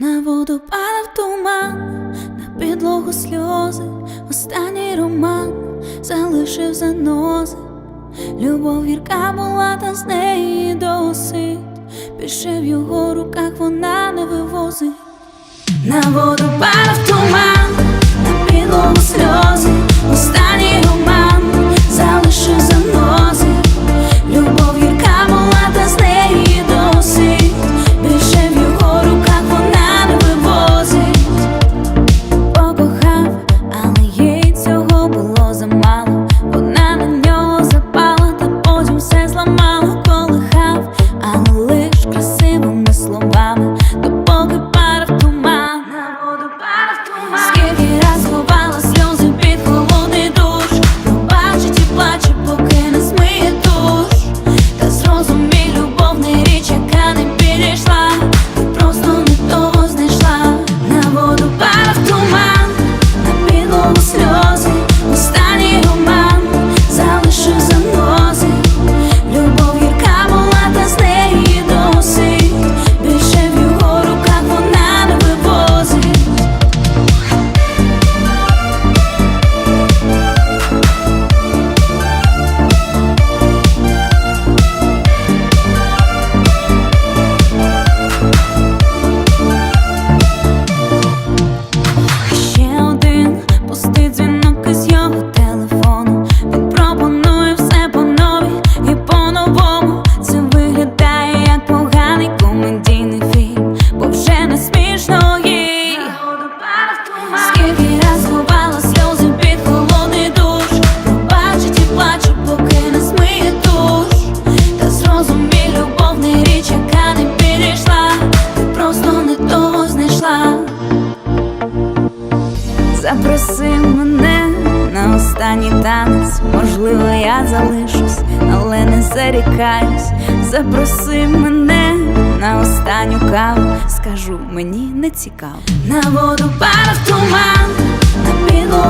На воду падав туман, на підлогу сльози, останній роман залишив занози, любов вірка була, та з неї досить. Більше в його руках вона не вивозить. На воду падав туман Goodbye. запроси мене на останній танець, можливо, я залишусь, але не зарікаюсь, запроси мене на останню каву, скажу мені не цікаво. На воду пара в туман, на білу